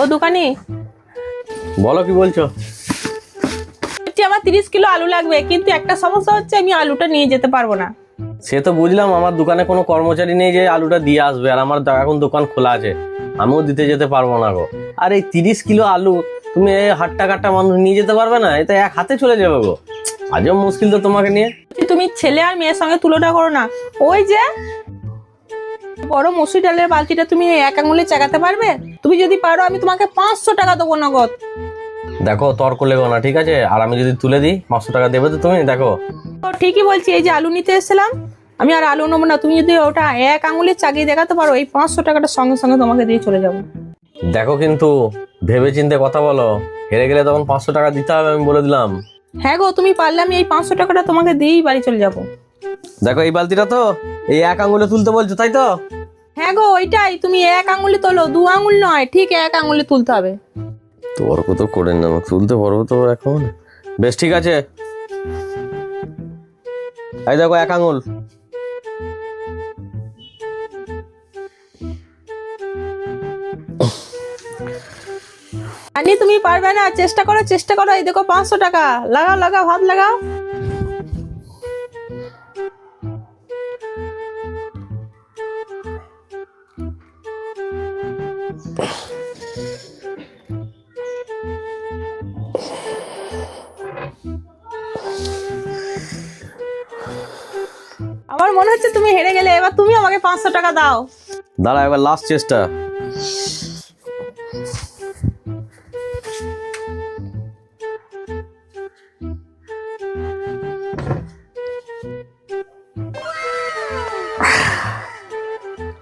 ও দোকানি? বলো কি বলছো? আমার তিরিশ কিলো আলু লাগবে কিন্তু একটা সমস্যা হচ্ছে আমি আলুটা নিয়ে যেতে পারব না। সে তো বুঝলাম আমার দোকানে কোনো কর্মচারী নেই যে আলুটা দিয়ে আসবে আর আমার এখন দোকান খোলা আছে। আমিও দিতে যেতে পারব না গো। আর এই তিরিশ কিলো আলু তুমি এই হাট্টা কাট্টা মানুষ নিয়ে যেতে পারবে না? এটা এক হাতে চলে যাবে গো। আজও মুশকিল তো তোমাকে নিয়ে। তুমি ছেলে আর মেয়ের সঙ্গে তুলনা করো না। ওই যে বড় মসুর ডালের বালতিটা তুমি এক আঙুলে চাগাতে পারবে? তুমি যদি পারো আমি তোমাকে পাঁচশো টাকা দেবো নগদ। দেখো তর্ক লেগো না ঠিক আছে? আর আমি যদি তুলে দিই পাঁচশো টাকা দেবে তো তুমি? দেখো। তো ঠিকই বলছি এই যে আলু নিতে এসেছিলাম আমি আর আলু নেব না। তুমি যদি ওটা এক আঙুলে চাগিয়ে দেখাতে পারো এই পাঁচশো টাকাটা সঙ্গে সঙ্গে তোমাকে দিয়ে চলে যাব। দেখো কিন্তু ভেবে চিন্তে কথা বলো। হেরে গেলে তখন পাঁচশো টাকা দিতে হবে আমি বলে দিলাম। হ্যাঁ গো তুমি পারলে আমি এই পাঁচশো টাকাটা তোমাকে দিয়েই বাড়ি চলে যাব। দেখো এই বালতিটা তো এই এক আঙুলে তুলতে বলছো তাই তো? হ্যাঁ গো ওইটাই। তুমি এক আঙুলে তোলো দু আঙুল নয় ঠিক এক আঙুলে তুলতে হবে। তর্ক তো করে না তুলতে পারব তো এখন বেশ ঠিক আছে। এই দেখো এক আঙুল। জানি তুমি পারবে না চেষ্টা করো চেষ্টা করো। এই দেখো পাঁচশো টাকা। লাগাও লাগাও হাত লাগাও। আমার মনে হচ্ছে তুমি হেরে গেলে এবার তুমি আমাকে পাঁচশো টাকা দাও। দাঁড়া এবার লাস্ট চেষ্টা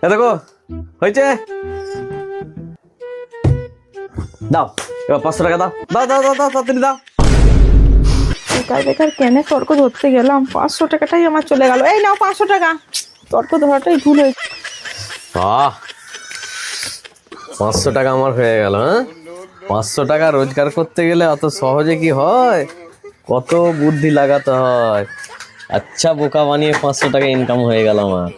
দেখো হয়েছে? দাও এবার পাঁচশো টাকা দাও। দাও দাও দাও দাও তাড়াতাড়ি দাও। বেকার বেকার কেন তর্ক ধরতে গেলাম। পাঁচশো টাকাটাই আমার চলে গেল। এই নাও পাঁচশো টাকা। তর্ক ধরাটাই ভুল হয়েছে। বাহ। পাঁচশো টাকা আমার হয়ে গেল হ্যাঁ? পাঁচশো টাকা রোজগার করতে গেলে অত সহজে কি হয়? কত বুদ্ধি লাগাতে হয়। আচ্ছা বোকা বানিয়ে পাঁচশো টাকা ইনকাম হয়ে গেল আমার।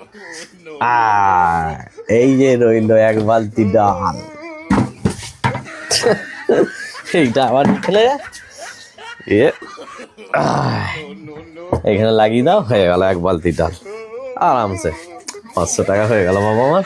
এই যে রইল এক বালতি ডাল। এইটা আবার খেলে এ এখানে লাগিয়ে দাও, হয়ে গেল এক বালতি ডাল। আরামসে। পাঁচশো টাকা হয়ে গেল বাবা আমার।